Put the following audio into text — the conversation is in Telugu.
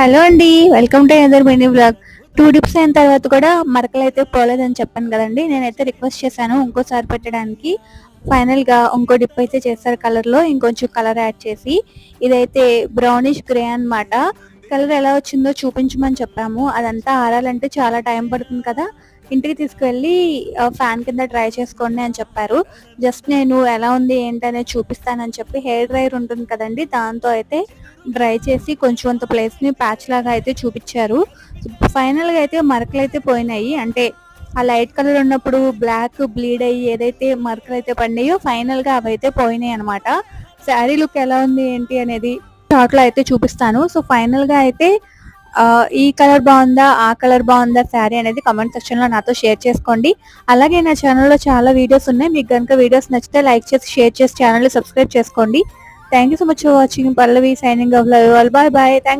హలో అండి వెల్కమ్ టు ఎదర్ మినీ బ్లాగ్ టూ డిప్స్ అయిన తర్వాత కూడా మరకలు అయితే పోలేదని చెప్పాను కదండి నేనైతే రిక్వెస్ట్ చేశాను ఇంకోసారి పెట్టడానికి ఫైనల్గా ఇంకో డిప్ అయితే చేస్తారు కలర్లో ఇంకొంచెం కలర్ యాడ్ చేసి ఇదైతే బ్రౌనిష్ గ్రే అనమాట కలర్ ఎలా వచ్చిందో చూపించమని చెప్పాము అదంతా ఆరాలంటే చాలా టైం పడుతుంది కదా ఇంటికి తీసుకువెళ్ళి ఫ్యాన్ కింద డ్రై చేసుకోండి అని చెప్పారు జస్ట్ నేను ఎలా ఉంది ఏంటనే చూపిస్తానని చెప్పి హెయిర్ డ్రైయర్ ఉంటుంది కదండి దాంతో అయితే డ్రై చేసి కొంచెం ప్లేస్ని ప్యాచ్ లాగా అయితే చూపించారు ఫైనల్గా అయితే మరకలు అయితే పోయినాయి అంటే ఆ లైట్ కలర్ ఉన్నప్పుడు బ్లాక్ బ్లీడ్ అయ్యి ఏదైతే మరకలు అయితే పడినాయో ఫైనల్గా అవి అయితే పోయినాయి అనమాట శారీ లుక్ ఎలా ఉంది ఏంటి అనేది షార్ట్లో అయితే చూపిస్తాను సో ఫైనల్గా అయితే ఈ కలర్ బాగుందా ఆ కలర్ బాగుందా శారీ అనేది కమెంట్ సెక్షన్లో నాతో షేర్ చేసుకోండి అలాగే నా ఛానల్లో చాలా వీడియోస్ ఉన్నాయి మీకు కనుక వీడియోస్ నచ్చితే లైక్ చేసి షేర్ చేసి ఛానల్ సబ్స్క్రైబ్ చేసుకోండి Thank you so much for watching. Pallavi signing off. Love you all. Bye bye. Thank you.